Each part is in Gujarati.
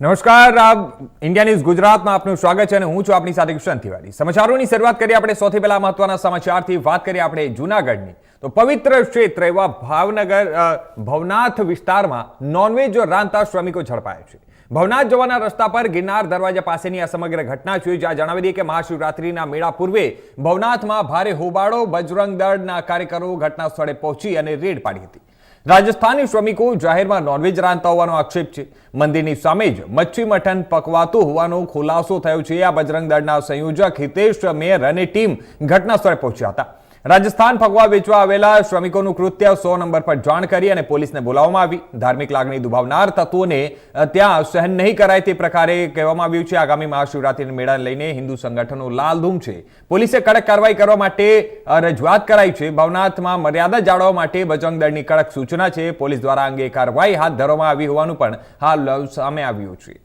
નમસ્કાર ઇન્ડિયા ન્યૂઝ ગુજરાતમાં આપનું સ્વાગત છે અને હું છું આપની સાથે કિશન તિવારી. સમાચારોની શરૂઆત કરીએ આપણે સૌથી પહેલા મહત્વના સમાચારથી વાત કરીએ આપણે જૂનાગઢની. તો પવિત્ર ક્ષેત્ર એવા ભાવનગર ભવનાથ વિસ્તારમાં નોનવેજ રાંધતા શ્રમિકો ઝડપાયા છે. ભવનાથ જવાના રસ્તા પર ગિરનાર દરવાજા પાસેની આ સમગ્ર ઘટના છે. જ્યાં જણાવી દઈએ કે મહાશિવરાત્રિના મેળા પૂર્વે ભવનાથમાં ભારે હોબાળો બજરંગ દળના કાર્યકરો ઘટના સ્થળે પહોંચી અને રેડ પાડી હતી. રાજસ્થાની શ્રમિકો જાહેરમાં નોનવેજ રાંધતા હોવાનો આક્ષેપ છે. મંદિરની સામે જ મચ્છી મઠન પકવાતું હોવાનો ખુલાસો થયો છે. આ બજરંગ દળના સંયોજક હિતેશ મેયર અને ટીમ ઘટના સ્થળે પહોંચ્યા હતા. રાજસ્થાન ફગવા વેચવા આવેલા શ્રમિકોનું કૃત્ય સો નંબર પર જાણ કરી અને પોલીસને બોલાવવામાં આવી. ધાર્મિક લાગણી દુભાવનાર તત્વોને ત્યાં સહન નહીં કરાય તે પ્રકારે કહેવામાં આવ્યું છે. આગામી મહાશિવરાત્રિના મેળાને લઈને હિન્દુ સંગઠનો લાલધૂમ છે. પોલીસે કડક કાર્યવાહી કરવા માટે રજૂઆત કરાઈ છે. ભવનાથમાં મર્યાદા જાળવવા માટે બજરંગ દળની કડક સૂચના છે. પોલીસ દ્વારા અંગે કાર્યવાહી હાથ ધરવામાં આવી હોવાનું પણ હાલ સામે આવ્યું છે.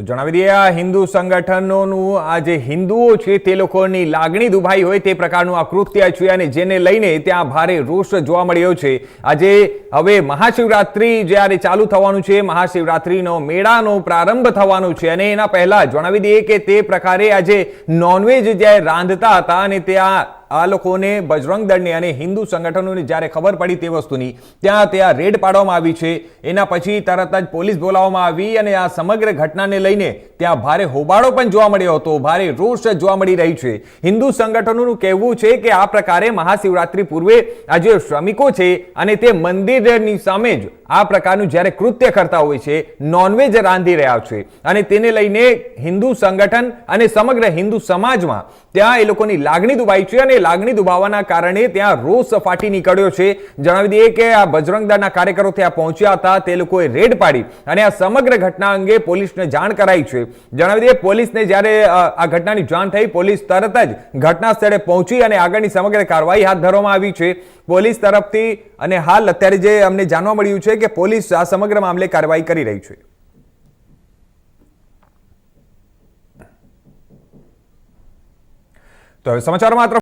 તો જણાવી દઈએ, આ હિન્દુ સંગઠનોનું આ જે હિન્દુઓ છે તે લોકોની લાગણી દુભાઈ હોય તે પ્રકારનું આ કૃત્ય છે અને જેને લઈને ત્યાં ભારે રોષ જોવા મળ્યો છે. આજે હવે મહાશિવરાત્રિ જ્યારે ચાલુ થવાનું છે, મહાશિવરાત્રિનો મેળાનો પ્રારંભ થવાનો છે અને એના પહેલા જણાવી દઈએ કે તે પ્રકારે આજે નોનવેજ જ્યારે રાંધતા હતા અને ત્યાં આ લોકોને બજરંગ દળને અને હિન્દુ સંગઠનોને જ્યારે ખબર પડી તે વસ્તુની, ત્યાં ત્યાં રેડ પાડવામાં આવી છે. એના પછી તરત જ પોલીસ બોલાવવામાં આવી અને આ સમગ્ર ઘટનાને લઈને ત્યાં ભારે હોબાળો પણ જોવા મળ્યો હતો. ભારે રોષ જોવા મળી રહી છે. હિન્દુ સંગઠનોનું કહેવું છે કે આ પ્રકારે મહાશિવરાત્રિ પૂર્વે આ જે શ્રમિકો છે અને તે મંદિરની સામે જ આ પ્રકારનું જ્યારે કૃત્ય કરતા હોય છે નોનવેજ રાંધી રહ્યા છે. અને તેને લઈને હિન્દુ સંગઠન અને સમગ્ર હિન્દુ સમાજમાં ત્યાં એ લોકોની લાગણી દુભાઈ છે અને લાગણી દુભાવવાના કારણે ત્યાં રોષ ફાટી નીકળ્યો છે. જણાવી દઈએ કે આ બજરંગ દળના કાર્યકરો ત્યાં પહોંચ્યા હતા. તે લોકોએ રેડ પાડી અને આ સમગ્ર ઘટના અંગે પોલીસને જાણ કરાઈ છે. જણાવી દઈએ, પોલીસને જ્યારે આ ઘટનાની જાણ થઈ, પોલીસ તરત જ ઘટના સ્થળે પહોંચી અને આગળની સમગ્ર કાર્યવાહી હાથ ધરવામાં આવી છે. પોલીસ તરફથી અને હાલ અત્યારે જે અમને જાણવા મળ્યું છે કે પોલીસ આ સમગ્ર મામલે કાર્યવાહી કરી રહી છે. તો હવે તરફ